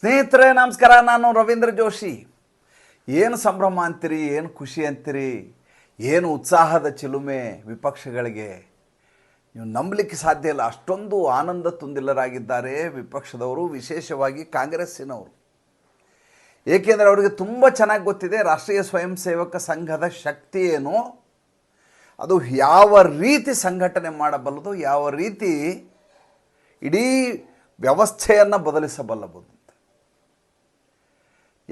ಸ್ನೇಹಿತರೆ, ನಮಸ್ಕಾರ. ನಾನು ರವೀಂದ್ರ ಜೋಶಿ. ಏನು ಸಂಭ್ರಮ ಅಂತೀರಿ? ಏನು ಖುಷಿ ಅಂತೀರಿ? ಏನು ಉತ್ಸಾಹದ ಚಿಲುಮೆ ವಿಪಕ್ಷಗಳಿಗೆ? ನೀವು ನಂಬಲಿಕ್ಕೆ ಸಾಧ್ಯ ಇಲ್ಲ. ಅಷ್ಟೊಂದು ಆನಂದ ತುಂದಿಲ್ಲರಾಗಿದ್ದಾರೆ ವಿಪಕ್ಷದವರು, ವಿಶೇಷವಾಗಿ ಕಾಂಗ್ರೆಸ್ಸಿನವರು. ಏಕೆಂದರೆ ಅವರಿಗೆ ತುಂಬ ಚೆನ್ನಾಗಿ ಗೊತ್ತಿದೆ, ರಾಷ್ಟ್ರೀಯ ಸ್ವಯಂ ಸೇವಕ ಸಂಘದ ಶಕ್ತಿ ಏನು? ಅದು ಯಾವ ರೀತಿ ಸಂಘಟನೆ ಮಾಡಬಲ್ಲದು? ಯಾವ ರೀತಿ ಇಡೀ ವ್ಯವಸ್ಥೆಯನ್ನು ಬದಲಿಸಬಲ್ಲಬಹುದು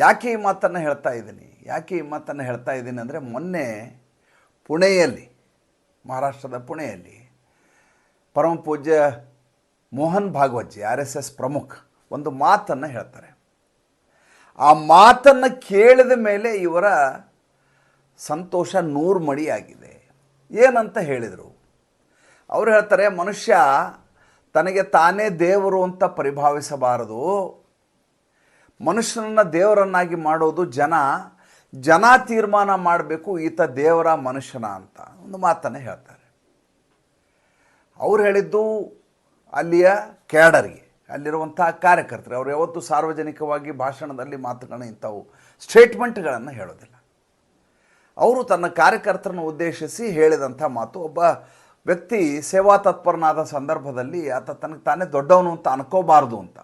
ಯಾಕೆ ಈ ಮಾತನ್ನು ಹೇಳ್ತಾ ಇದ್ದೀನಿ? ಯಾಕೆ ಈ ಮಾತನ್ನು ಹೇಳ್ತಾ ಇದ್ದೀನಿ ಅಂದರೆ ಮೊನ್ನೆ ಪುಣೆಯಲ್ಲಿ, ಮಹಾರಾಷ್ಟ್ರದ ಪುಣೆಯಲ್ಲಿ ಪರಮ ಪೂಜ್ಯ Mohan Bhagwat ji R S S ಪ್ರಮುಖ, ಒಂದು ಮಾತನ್ನು ಹೇಳ್ತಾರೆ. ಆ ಮಾತನ್ನು ಕೇಳಿದ ಮೇಲೆ ಇವರ ಸಂತೋಷ ನೂರು ಮಡಿಯಾಗಿದೆ ಏನಂತ ಹೇಳಿದರು? ಅವರು ಹೇಳ್ತಾರೆ, ಮನುಷ್ಯ ತನಗೆ ತಾನೇ ದೇವರು ಅಂತ ಪರಿಭಾವಿಸಬಾರದು. ಮನುಷ್ಯನನ್ನು ದೇವರನ್ನಾಗಿ ಮಾಡೋದು ಜನ ಜನ ತೀರ್ಮಾನ ಮಾಡಬೇಕು, ಈತ ದೇವರ ಮನುಷ್ಯನ ಅಂತ. ಒಂದು ಮಾತನ್ನು ಹೇಳ್ತಾರೆ. ಅವ್ರು ಹೇಳಿದ್ದು ಅಲ್ಲಿಯ ಕ್ಯಾಡರ್ಗೆ, ಅಲ್ಲಿರುವಂಥ ಕಾರ್ಯಕರ್ತರು ಅವರು ಯಾವತ್ತೂ ಸಾರ್ವಜನಿಕವಾಗಿ ಭಾಷಣದಲ್ಲಿ ಮಾತುಗಳನ್ನ ಇಂಥವು ಸ್ಟೇಟ್ಮೆಂಟ್ಗಳನ್ನು ಹೇಳೋದಿಲ್ಲ. ಅವರು ತನ್ನ ಕಾರ್ಯಕರ್ತರನ್ನು ಉದ್ದೇಶಿಸಿ ಹೇಳಿದಂಥ ಮಾತು, ಒಬ್ಬ ವ್ಯಕ್ತಿ ಸೇವಾ ತತ್ಪರನಾದ ಸಂದರ್ಭದಲ್ಲಿ ಆತ ತನಗೆ ತಾನೇ ದೊಡ್ಡವನು ಅಂತ ಅನ್ಕೋಬಾರ್ದು ಅಂತ.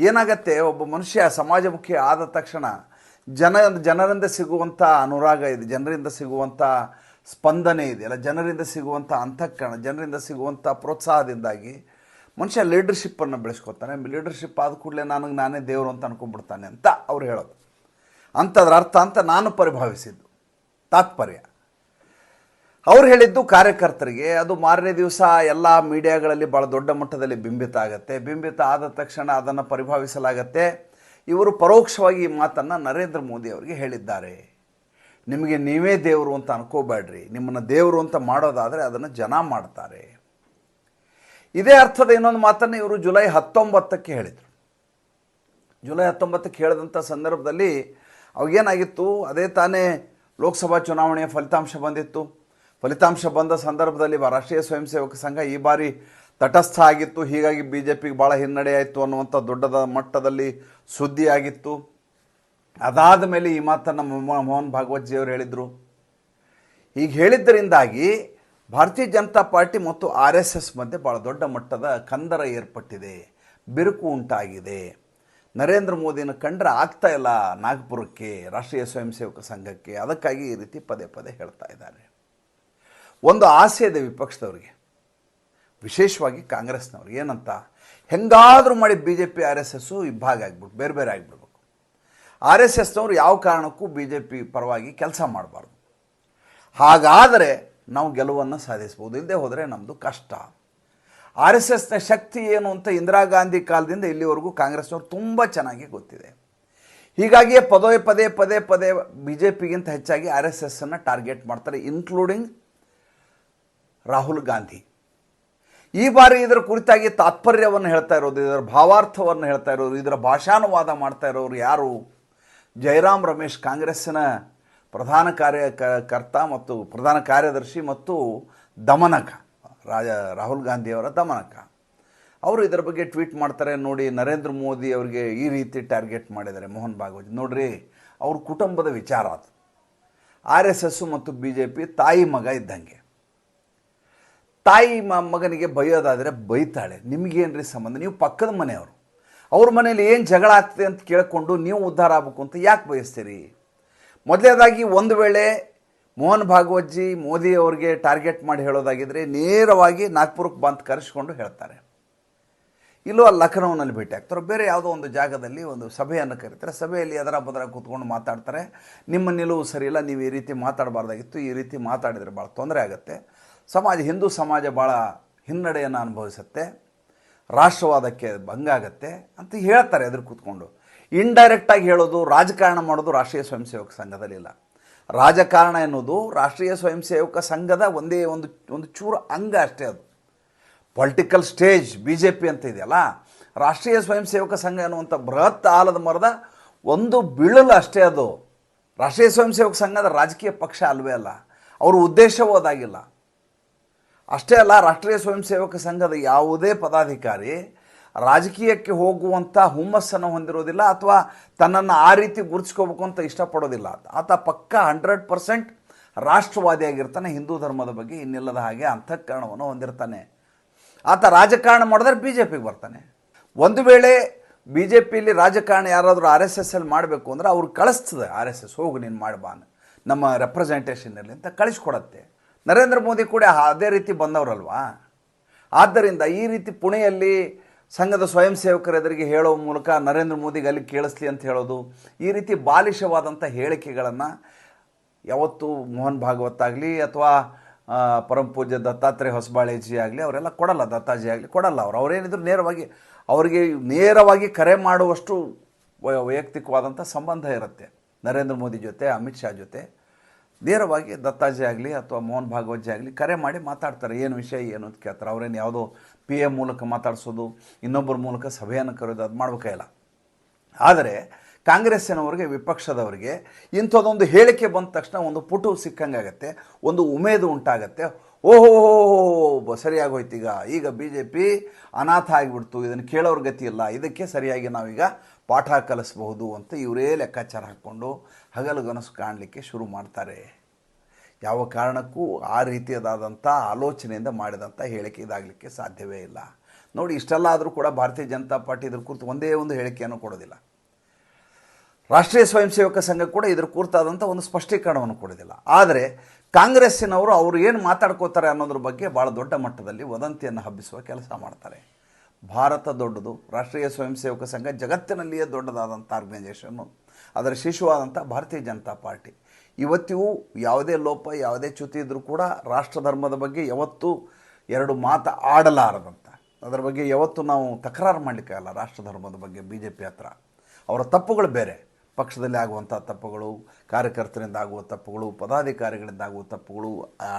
ಏನಾಗತ್ತೆ? ಒಬ್ಬ ಮನುಷ್ಯ ಸಮಾಜಮುಖಿ ಆದ ತಕ್ಷಣ ಜನ, ಜನರಿಂದ ಸಿಗುವಂಥ ಅನುರಾಗ ಇದೆ, ಜನರಿಂದ ಸಿಗುವಂಥ ಸ್ಪಂದನೆ ಇದೆಯಲ್ಲ ಜನರಿಂದ ಸಿಗುವಂಥ ಅಂತಃಕರಣ, ಜನರಿಂದ ಸಿಗುವಂಥ ಪ್ರೋತ್ಸಾಹದಿಂದಾಗಿ ಮನುಷ್ಯ ಲೀಡರ್ಶಿಪ್ಪನ್ನು ಬೆಳೆಸ್ಕೊತಾನೆ. ಲೀಡರ್ಶಿಪ್ ಆದ ಕೂಡಲೇ ನನಗೆ ನಾನೇ ದೇವರು ಅಂತ ಅನ್ಕೊಂಡ್ಬಿಡ್ತಾನೆ ಅಂತ ಅವ್ರು ಹೇಳೋದು. ಅಂಥದ್ರ ಅರ್ಥ ಅಂತ ನಾನು ಪರಿಭಾವಿಸಿದ್ದು. ತಾತ್ಪರ್ಯ. ಅವ್ರು ಹೇಳಿದ್ದು ಕಾರ್ಯಕರ್ತರಿಗೆ ಅದು ಮಾರನೇ ದಿವಸ ಎಲ್ಲ ಮೀಡಿಯಾಗಳಲ್ಲಿ ಭಾಳ ದೊಡ್ಡ ಮಟ್ಟದಲ್ಲಿ ಬಿಂಬಿತ ಆಗುತ್ತೆ. ಬಿಂಬಿತ ಆದ ತಕ್ಷಣ ಅದನ್ನು ಪರಿಭಾವಿಸಲಾಗತ್ತೆ. ಇವರು ಪರೋಕ್ಷವಾಗಿ ಈ ಮಾತನ್ನು ನರೇಂದ್ರ ಮೋದಿ ಅವರಿಗೆ ಹೇಳಿದ್ದಾರೆ. ನಿಮಗೆ ನೀವೇ ದೇವರು ಅಂತ ಅನ್ಕೋಬೇಡ್ರಿ ನಿಮ್ಮನ್ನು ದೇವರು ಅಂತ ಮಾಡೋದಾದರೆ ಅದನ್ನು ಜನ ಮಾಡ್ತಾರೆ. ಇದೇ ಅರ್ಥದ ಇನ್ನೊಂದು ಮಾತನ್ನು ಇವರು ಜುಲೈ ಹತ್ತೊಂಬತ್ತಕ್ಕೆ ಹೇಳಿದರು. ಜುಲೈ ಹತ್ತೊಂಬತ್ತಕ್ಕೆ ಹೇಳಿದಂಥ ಸಂದರ್ಭದಲ್ಲಿ ಅವಾಗೇನಾಗಿತ್ತು? ಅದೇ ತಾನೇ ಲೋಕಸಭಾ ಚುನಾವಣೆಯ ಫಲಿತಾಂಶ ಬಂದಿತ್ತು. ಫಲಿತಾಂಶ ಬಂದ ಸಂದರ್ಭದಲ್ಲಿ ರಾಷ್ಟ್ರೀಯ ಸ್ವಯಂ ಸೇವಕ ಸಂಘ ಈ ಬಾರಿ ತಟಸ್ಥ ಆಗಿತ್ತು. ಹೀಗಾಗಿ ಬಿ ಜೆ ಪಿಗೆ ಭಾಳ ಹಿನ್ನಡೆಯಾಯಿತು ಅನ್ನುವಂಥ ದೊಡ್ಡದ ಮಟ್ಟದಲ್ಲಿ ಸುದ್ದಿ ಆಗಿತ್ತು ಅದಾದ ಮೇಲೆ ಈ ಮಾತನ್ನು ಮೋಹನ್ ಭಾಗವತ್ಜಿಯವರು ಹೇಳಿದರು. ಈಗ ಹೇಳಿದ್ದರಿಂದಾಗಿ ಭಾರತೀಯ ಜನತಾ ಪಾರ್ಟಿ ಮತ್ತು ಆರ್ ಎಸ್ ಎಸ್ ಮಧ್ಯೆ ಭಾಳ ದೊಡ್ಡ ಮಟ್ಟದ ಕಂದರ ಏರ್ಪಟ್ಟಿದೆ. ಬಿರುಕು ಉಂಟಾಗಿದೆ. ನರೇಂದ್ರ ಮೋದಿನ ಕಂಡ್ರೆ ಆಗ್ತಾ ಇಲ್ಲ ನಾಗ್ಪುರಕ್ಕೆ, ರಾಷ್ಟ್ರೀಯ ಸ್ವಯಂ ಸೇವಕ ಸಂಘಕ್ಕೆ. ಅದಕ್ಕಾಗಿ ಈ ರೀತಿ ಪದೇ ಪದೇ ಹೇಳ್ತಾ ಇದ್ದಾರೆ. ಒಂದು ಆಸೆ ಇದೆ ವಿಪಕ್ಷದವ್ರಿಗೆ. ವಿಶೇಷವಾಗಿ ಕಾಂಗ್ರೆಸ್ನವ್ರಿಗೆ. ಏನಂತ? ಹೆಂಗಾದರೂ ಮಾಡಿ B J P R S S ಇಬ್ಬಾಗ ಆಗ್ಬಿಟ್ಟು ಬೇರೆ ಬೇರೆ ಆಗಿಬಿಡ್ಬೇಕು. ಆರ್ ಎಸ್ ಎಸ್ನವ್ರು ಯಾವ ಕಾರಣಕ್ಕೂ ಬಿ ಜೆ ಪಿ ಪರವಾಗಿ ಕೆಲಸ ಮಾಡಬಾರ್ದು. ಹಾಗಾದರೆ ನಾವು ಗೆಲುವನ್ನು ಸಾಧಿಸ್ಬೋದು. ಇಲ್ಲದೆ ಹೋದರೆ ನಮ್ಮದು ಕಷ್ಟ. ಆರ್ ಎಸ್ ಎಸ್ನ ಶಕ್ತಿ ಏನು ಅಂತ ಇಂದಿರಾ ಗಾಂಧಿ ಕಾಲದಿಂದ ಇಲ್ಲಿವರೆಗೂ ಕಾಂಗ್ರೆಸ್ನವ್ರು ತುಂಬ ಚೆನ್ನಾಗಿ ಗೊತ್ತಿದೆ. ಹೀಗಾಗಿಯೇ ಪದೇ ಪದೇ ಪದೇ ಪದೇ ಬಿ ಜೆ ಪಿಗಿಂತ ಹೆಚ್ಚಾಗಿ ಆರ್ ಎಸ್ ಎಸ್ಸನ್ನು ಟಾರ್ಗೆಟ್ ಮಾಡ್ತಾರೆ ಇನ್ಕ್ಲೂಡಿಂಗ್ ರಾಹುಲ್ ಗಾಂಧಿ. ಈ ಬಾರಿ ಇದರ ಕುರಿತಾಗಿ ತಾತ್ಪರ್ಯವನ್ನು ಹೇಳ್ತಾ ಇರೋದು, ಇದರ ಭಾವಾರ್ಥವನ್ನು ಹೇಳ್ತಾ ಇರೋರು, ಇದರ ಭಾಷಾನುವಾದ ಮಾಡ್ತಾ ಇರೋರು ಯಾರು? ಜಯರಾಮ್ ರಮೇಶ್ ಕಾಂಗ್ರೆಸ್ಸಿನ ಪ್ರಧಾನ ಕಾರ್ಯ ಕರ್ತ ಮತ್ತು ಪ್ರಧಾನ ಕಾರ್ಯದರ್ಶಿ ಮತ್ತು ದಮನಕ, ರಾಜ, ರಾಹುಲ್ ಗಾಂಧಿಯವರ ದಮನಕ. ಅವರು ಇದರ ಬಗ್ಗೆ ಟ್ವೀಟ್ ಮಾಡ್ತಾರೆ ನೋಡಿ, ನರೇಂದ್ರ ಮೋದಿ ಅವರಿಗೆ ಈ ರೀತಿ ಟಾರ್ಗೆಟ್ ಮಾಡಿದ್ದಾರೆ ಮೋಹನ್ ಭಾಗವತ್. ನೋಡ್ರಿ, ಅವ್ರ ಕುಟುಂಬದ ವಿಚಾರ ಅದು. ಆರ್ ಎಸ್ ಎಸ್ಸು ಮತ್ತು ಬಿ ಜೆ ಪಿ ತಾಯಿ ಮಗ ಇದ್ದಂಗೆ. ತಾಯಿ ಮಗನಿಗೆ ಬೈಯೋದಾದರೆ ಬೈತಾಳೆ. ನಿಮಗೇನ್ರಿ ಸಂಬಂಧ? ನೀವು ಪಕ್ಕದ ಮನೆಯವರು. ಅವ್ರ ಮನೇಲಿ ಏನು ಜಗಳ ಆಗ್ತದೆ ಅಂತ ಕೇಳಿಕೊಂಡು ನೀವು ಉದ್ಧಾರ ಆಗಬೇಕು ಅಂತ ಯಾಕೆ ಬಯಸ್ತೀರಿ? ಮೊದಲನೇದಾಗಿ ಒಂದು ವೇಳೆ ಮೋಹನ್ ಭಾಗವತ್ಜಿ ಮೋದಿ ಅವ್ರಿಗೆ ಟಾರ್ಗೆಟ್ ಮಾಡಿ ಹೇಳೋದಾಗಿದ್ದರೆ ನೇರವಾಗಿ ನಾಗ್ಪುರಕ್ಕೆ ಬಂದು ಕರೆಸ್ಕೊಂಡು ಹೇಳ್ತಾರೆ. ಇಲ್ಲೋ ಲಖನೌನಲ್ಲಿ ಭೇಟಿ ಆಗ್ತಾರೆ. ಬೇರೆ ಯಾವುದೋ ಒಂದು ಜಾಗದಲ್ಲಿ ಒಂದು ಸಭೆಯನ್ನು ಕರೀತಾರೆ. ಸಭೆಯಲ್ಲಿ ಅದರ ಬದರ ಕೂತ್ಕೊಂಡು ಮಾತಾಡ್ತಾರೆ. ನಿಮ್ಮ ನಿಲುವು ಸರಿಯಿಲ್ಲ, ನೀವು ಈ ರೀತಿ ಮಾತಾಡಬಾರ್ದಾಗಿತ್ತು, ಈ ರೀತಿ ಮಾತಾಡಿದರೆ ಭಾಳ ತೊಂದರೆ ಆಗುತ್ತೆ. ಸಮಾಜ, ಹಿಂದೂ ಸಮಾಜ ಭಾಳ ಹಿನ್ನಡೆಯನ್ನು ಅನುಭವಿಸುತ್ತೆ. ರಾಷ್ಟ್ರವಾದಕ್ಕೆ ಭಂಗ ಆಗತ್ತೆ ಅಂತ ಹೇಳ್ತಾರೆ ಎದುರು ಕೂತ್ಕೊಂಡು. ಇಂಡೈರೆಕ್ಟಾಗಿ ಹೇಳೋದು, ರಾಜಕಾರಣ ಮಾಡೋದು ರಾಷ್ಟ್ರೀಯ ಸ್ವಯಂ ಸೇವಕ ಸಂಘದಲ್ಲಿಲ್ಲ ರಾಜಕಾರಣ ಎನ್ನುವುದು ರಾಷ್ಟ್ರೀಯ ಸ್ವಯಂ ಸೇವಕ ಸಂಘದ ಒಂದೇ ಒಂದು ಒಂದು ಚೂರು ಅಂಗ ಅಷ್ಟೇ ಅದು. Political stage B J P ಅಂತ ಇದೆಯಲ್ಲ, ರಾಷ್ಟ್ರೀಯ ಸ್ವಯಂ ಸೇವಕ ಸಂಘ ಎನ್ನುವಂಥ ಬೃಹತ್ ಆಲದ ಮರದ ಒಂದು ಬಿಳಲು ಅಷ್ಟೇ ಅದು. ರಾಷ್ಟ್ರೀಯ ಸ್ವಯಂ ಸೇವಕ ಸಂಘದ ರಾಜಕೀಯ ಪಕ್ಷ ಅಲ್ವೇ ಅಲ್ಲ. ಅವ್ರ ಉದ್ದೇಶವೂ ಅದಾಗಿಲ್ಲ. ಅಷ್ಟೇ ಅಲ್ಲ, ರಾಷ್ಟ್ರೀಯ ಸ್ವಯಂ ಸೇವಕ ಸಂಘದ ಯಾವುದೇ ಪದಾಧಿಕಾರಿ ರಾಜಕೀಯಕ್ಕೆ ಹೋಗುವಂಥ ಹುಮ್ಮಸ್ಸನ್ನು ಹೊಂದಿರೋದಿಲ್ಲ ಅಥವಾ ತನ್ನನ್ನು ಆ ರೀತಿ ಗುರುತಿಸ್ಕೋಬೇಕು ಅಂತ ಇಷ್ಟಪಡೋದಿಲ್ಲ. ಆತ ಪಕ್ಕ ಹಂಡ್ರೆಡ್ ಪರ್ಸೆಂಟ್ ರಾಷ್ಟ್ರವಾದಿಯಾಗಿರ್ತಾನೆ, ಹಿಂದೂ ಧರ್ಮದ ಬಗ್ಗೆ ಇನ್ನಿಲ್ಲದ ಹಾಗೆ ಅಂತಃಕರಣವನ್ನು ಹೊಂದಿರ್ತಾನೆ. ಆತ ರಾಜಕಾರಣ ಮಾಡಿದ್ರೆ ಬಿ ಜೆ ಪಿಗೆ ಬರ್ತಾನೆ. ಒಂದು ವೇಳೆ ಬಿ ಜೆ ಪಿಯಲ್ಲಿ ರಾಜಕಾರಣ ಯಾರಾದರೂ ಆರ್ ಎಸ್ ಎಸ್ ಅಲ್ಲಿ ಮಾಡಬೇಕು ಅಂದರೆ ಅವ್ರು ಕಳಿಸ್ತದೆ, ಆರ್ ಎಸ್ ಎಸ್ ಹೋಗು ನೀನು ಮಾಡ್ಬಾ. ನಮ್ಮ ರೆಪ್ರೆಸೆಂಟೇಷನಲ್ಲಿ ಅಂತ ಕಳಿಸ್ಕೊಡತ್ತೆ. ನರೇಂದ್ರ ಮೋದಿ ಕೂಡ ಅದೇ ರೀತಿ ಬಂದವರಲ್ವಾ? ಆದ್ದರಿಂದ ಈ ರೀತಿ ಪುಣೆಯಲ್ಲಿ ಸಂಘದ ಸ್ವಯಂ ಸೇವಕರ ಎದುರಿಗೆ ಹೇಳೋ ಮೂಲಕ ನರೇಂದ್ರ ಮೋದಿಗೆ ಅಲ್ಲಿ ಕೇಳಿಸ್ಲಿ ಅಂತ ಹೇಳೋದು, ಈ ರೀತಿ ಬಾಲಿಷವಾದಂಥ ಹೇಳಿಕೆಗಳನ್ನು ಯಾವತ್ತು ಮೋಹನ್ ಭಾಗವತ್ ಆಗಲಿ ಅಥವಾ ಪೂಜ್ಯ ದತ್ತಾತ್ರೇಯ ಹೊಸಬಾಳೇಜಿ ಆಗಲಿ ಅವರೆಲ್ಲ ಕೊಡಲ್ಲ, ದತ್ತಾಜಿ ಆಗಲಿ ಕೊಡಲ್ಲ ಅವರು. ಅವರೇನಿದ್ರು ನೇರವಾಗಿ ಅವರಿಗೆ ನೇರವಾಗಿ ಕರೆ ಮಾಡುವಷ್ಟು ವೈಯಕ್ತಿಕವಾದಂಥ ಸಂಬಂಧ ಇರುತ್ತೆ ನರೇಂದ್ರ ಮೋದಿ ಜೊತೆ, ಅಮಿತ್ ಶಾ ಜೊತೆ. ನೇರವಾಗಿ ದತ್ತಾಜಿ ಆಗಲಿ ಅಥವಾ ಮೋಹನ್ ಭಾಗವತ್ಜಿ ಆಗಲಿ ಕರೆ ಮಾಡಿ ಮಾತಾಡ್ತಾರೆ. ಏನು ವಿಷಯ, ಏನು ಅಂತ ಕೇಳ್ತಾರೆ. ಅವ್ರೇನು ಯಾವುದೋ ಪಿ ಎಂ ಮೂಲಕ ಮಾತಾಡಿಸೋದು, ಇನ್ನೊಬ್ಬರ ಮೂಲಕ ಸಭೆಯನ್ನು ಕರೆಯೋದು, ಅದು ಮಾಡ್ಬೇಕಾಗಿಲ್ಲ ಆದರೆ ಕಾಂಗ್ರೆಸ್ಸಿನವರಿಗೆ, ವಿಪಕ್ಷದವರಿಗೆ ಇಂಥದ್ದೊಂದು ಹೇಳಿಕೆ ಬಂದ ತಕ್ಷಣ ಒಂದು ಪುಟು ಸಿಕ್ಕಂಗಾಗತ್ತೆ ಒಂದು ಉಮೇದು ಉಂಟಾಗತ್ತೆ. ಓಹೋ ಸರಿಯಾಗೋಯ್ತು ಈಗ. ಈಗ ಬಿ ಜೆ ಪಿ ಅನಾಥ ಆಗಿಬಿಡ್ತು. ಇದನ್ನು ಕೇಳೋರ ಗತಿ ಇಲ್ಲ. ಇದಕ್ಕೆ ಸರಿಯಾಗಿ ನಾವೀಗ ಪಾಠ ಕಲಿಸ್ಬಹುದು ಅಂತ ಇವರೇ ಲೆಕ್ಕಾಚಾರ ಹಾಕ್ಕೊಂಡು ಹಗಲುಗನಸು ಕಾಣಲಿಕ್ಕೆ ಶುರು ಮಾಡ್ತಾರೆ. ಯಾವ ಕಾರಣಕ್ಕೂ ಆ ರೀತಿಯದಾದಂಥ ಆಲೋಚನೆಯಿಂದ ಮಾಡಿದಂಥ ಹೇಳಿಕೆ ಇದಾಗಲಿಕ್ಕೆ ಸಾಧ್ಯವೇ ಇಲ್ಲ. ನೋಡಿ ಇಷ್ಟೆಲ್ಲ ಆದರೂ ಕೂಡ ಭಾರತೀಯ ಜನತಾ ಪಾರ್ಟಿ ಇದ್ರ ಕುರಿತು ಒಂದೇ ಒಂದು ಹೇಳಿಕೆಯನ್ನು ಕೊಡೋದಿಲ್ಲ. ರಾಷ್ಟ್ರೀಯ ಸ್ವಯಂ ಸೇವಕ ಸಂಘ ಕೂಡ ಇದ್ರ ಕುರಿತಾದಂಥ ಒಂದು ಸ್ಪಷ್ಟೀಕರಣವನ್ನು ಕೊಡೋದಿಲ್ಲ. ಆದರೆ ಕಾಂಗ್ರೆಸ್ಸಿನವರು ಅವರು ಏನು ಮಾತಾಡ್ಕೋತಾರೆ ಅನ್ನೋದ್ರ ಬಗ್ಗೆ ಭಾಳ ದೊಡ್ಡ ಮಟ್ಟದಲ್ಲಿ ವದಂತಿಯನ್ನು ಹಬ್ಬಿಸುವ ಕೆಲಸ ಮಾಡ್ತಾರೆ. ಭಾರತ ದೊಡ್ಡದು, ರಾಷ್ಟ್ರೀಯ ಸ್ವಯಂ ಸೇವಕ ಸಂಘ ಜಗತ್ತಿನಲ್ಲಿಯೇ ದೊಡ್ಡದಾದಂಥ ಆರ್ಗನೈಸೇಷನ್ನು ಅದರ ಶಿಶುವಾದಂಥ ಭಾರತೀಯ ಜನತಾ ಪಾರ್ಟಿ. ಇವತ್ತಿಗೂ ಯಾವುದೇ ಲೋಪ, ಯಾವುದೇ ಚ್ಯುತಿ ಇದ್ದರೂ ಕೂಡ ರಾಷ್ಟ್ರ ಧರ್ಮದ ಬಗ್ಗೆ ಯಾವತ್ತೂ ಎರಡು ಮಾತು ಆಡಲಾರದಂಥ. ಅದರ ಬಗ್ಗೆ ಯಾವತ್ತೂ ನಾವು ತಕರಾರು ಮಾಡಲಿಕ್ಕಾಗಲ್ಲ ರಾಷ್ಟ್ರ ಧರ್ಮದ ಬಗ್ಗೆ ಬಿ ಜೆ ಪಿ ಹತ್ರ. ಅವರ ತಪ್ಪುಗಳು ಬೇರೆ. ಪಕ್ಷದಲ್ಲಿ ಆಗುವಂಥ ತಪ್ಪುಗಳು, ಕಾರ್ಯಕರ್ತರಿಂದ ಆಗುವ ತಪ್ಪುಗಳು ಪದಾಧಿಕಾರಿಗಳಿಂದ ಆಗುವ ತಪ್ಪುಗಳು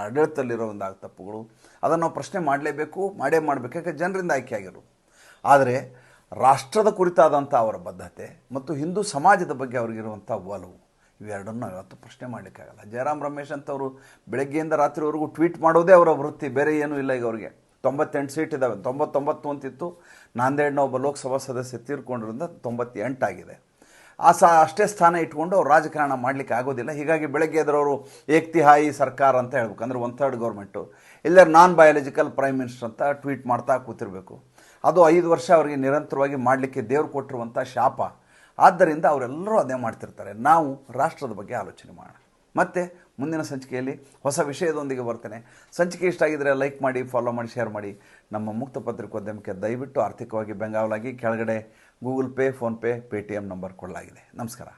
ಆಡಳಿತದಲ್ಲಿರೋದ್ರಿಂದ ಆಗುವ ತಪ್ಪುಗಳು, ಅದನ್ನು ನಾವು ಪ್ರಶ್ನೆ ಮಾಡಲೇಬೇಕು, ಮಾಡೇ ಮಾಡಬೇಕು, ಯಾಕೆ ಜನರಿಂದ ಆಯ್ಕೆಯಾಗಿರೋದು. ಆದರೆ ರಾಷ್ಟ್ರದ ಕುರಿತಾದಂಥ ಅವರ ಬದ್ಧತೆ ಮತ್ತು ಹಿಂದೂ ಸಮಾಜದ ಬಗ್ಗೆ ಅವ್ರಿಗಿರುವಂಥ ಒಲವು, ಇವೆರಡನ್ನು ನಾವು ಪ್ರಶ್ನೆ ಮಾಡಲಿಕ್ಕಾಗಲ್ಲ. ಜಯರಾಮ್ ರಮೇಶ್ ಅಂತವರು ಬೆಳಗ್ಗೆಯಿಂದ ರಾತ್ರಿವರೆಗೂ ಟ್ವೀಟ್ ಮಾಡೋದೇ ಅವರ ವೃತ್ತಿ, ಬೇರೆ ಏನೂ ಇಲ್ಲ ಈಗ ಅವರಿಗೆ. ತೊಂಬತ್ತೆಂಟು ಸೀಟ್ ಇದ್ದಾವೆ, ತೊಂಬತ್ತೊಂಬತ್ತು ಅಂತಿತ್ತು, ನಾಂದೇಡ್ನ ಒಬ್ಬ ಲೋಕಸಭಾ ಸದಸ್ಯ ತೀರ್ಕೊಂಡಿರೋದ್ರಿಂದ ತೊಂಬತ್ತೆಂಟಾಗಿದೆ ಆ ಸಹ ಅಷ್ಟೇ ಸ್ಥಾನ ಇಟ್ಕೊಂಡು ಅವ್ರು ರಾಜಕಾರಣ ಮಾಡಲಿಕ್ಕೆ ಆಗೋದಿಲ್ಲ. ಹೀಗಾಗಿ ಬೆಳಗ್ಗೆ ಎದ್ರವರು ಏಕ್ತಿಹಾಯಿ ಸರ್ಕಾರ ಅಂತ ಹೇಳ್ಬೇಕು. ಅಂದರೆ ಒನ್ ಥರ್ಡ್ ಗೌರ್ಮೆಂಟು ಇಲ್ಲರ ನಾನ್ ಬಯಾಲಜಿಕಲ್ ಪ್ರೈಮ್ ಮಿನಿಸ್ಟರ್ ಅಂತ ಟ್ವೀಟ್ ಮಾಡ್ತಾ ಕೂತಿರಬೇಕು. ಅದು ಐದು ವರ್ಷ ಅವರಿಗೆ ನಿರಂತರವಾಗಿ ಮಾಡಲಿಕ್ಕೆ ದೇವ್ರು ಕೊಟ್ಟಿರುವಂಥ ಶಾಪ. ಆದ್ದರಿಂದ ಅವರೆಲ್ಲರೂ ಅದೇ ಮಾಡ್ತಿರ್ತಾರೆ. ನಾವು ರಾಷ್ಟ್ರದ ಬಗ್ಗೆ ಆಲೋಚನೆ ಮಾಡೋಣ. ಮತ್ತು ಮುಂದಿನ ಸಂಚಿಕೆಯಲ್ಲಿ ಹೊಸ ವಿಷಯದೊಂದಿಗೆ ಬರ್ತೇನೆ. ಸಂಚಿಕೆ ಇಷ್ಟ ಆಗಿದ್ದರೆ ಲೈಕ್ ಮಾಡಿ ಫಾಲೋ ಮಾಡಿ ಶೇರ್ ಮಾಡಿ. ನಮ್ಮ ಮುಕ್ತ ಪತ್ರಿಕೋದ್ಯಮಕ್ಕೆ ದಯವಿಟ್ಟು ಆರ್ಥಿಕವಾಗಿ ಬೆಂಗಾವಲಾಗಿ ಕೆಳಗಡೆ Google Pay PhonePe Paytm number ಕೊಡಲಾಗಿದೆ. ನಮಸ್ಕಾರ.